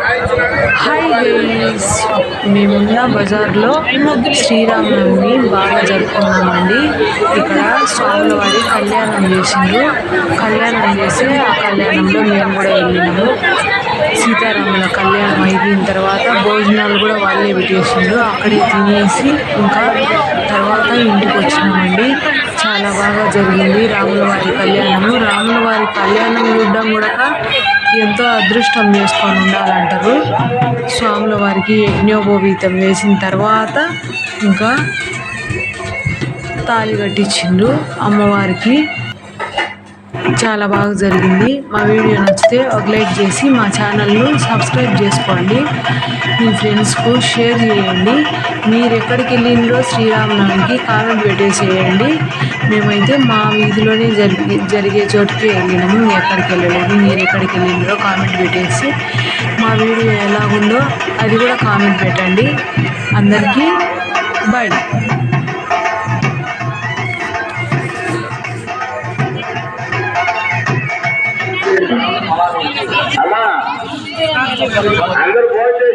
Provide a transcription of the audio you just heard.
Hi guys మేమున్న బజార్లో శ్రీరామనవమి బాగా జరుపుకున్నామండి ఇక్కడ స్వాముల వారి కళ్యాణం చేసిండ్రు. కళ్యాణం చేసి ఆ కళ్యాణంలో మేము కూడా వెళ్ళినాము. సీతారాముల కళ్యాణం అయిపోయిన తర్వాత భోజనాలు కూడా వాళ్ళే పెట్టేసిండ్రు. అక్కడే తినేసి ఇంకా తర్వాత ఇంటికి వచ్చినామండి. చాలా బాగా జరిగింది రాముల వారి కళ్యాణము. రాముల వారి కళ్యాణం చూడడం కూడా ఎంతో అదృష్టం చేసుకొని ఉండాలంటారు. స్వాముల వారికి యజ్ఞోపవీతం వేసిన తర్వాత ఇంకా తాళి కట్టించిండ్రు అమ్మవారికి చాలా బాగా జరిగింది. మా వీడియో నచ్చితే ఒక లైక్ చేసి మా ఛానల్ను సబ్స్క్రైబ్ చేసుకోండి. మీ ఫ్రెండ్స్కు షేర్ చేయండి. మీరు ఎక్కడికి వెళ్ళిందో శ్రీరామనవమికి కామెంట్ పెట్టేసేయండి మేమైతే మా వీధిలోనే జరిగి జరిగే చోటుకి వెళ్ళినాము. ఎక్కడికి వెళ్ళలేదు. మీరు ఎక్కడికి వెళ్ళిండ్రో కామెంట్ పెట్టేసి మా వీడియో ఎలా ఉందో అది కూడా కామెంట్ పెట్టండి. అందరికీ బాయ్ అందరూ భోజనం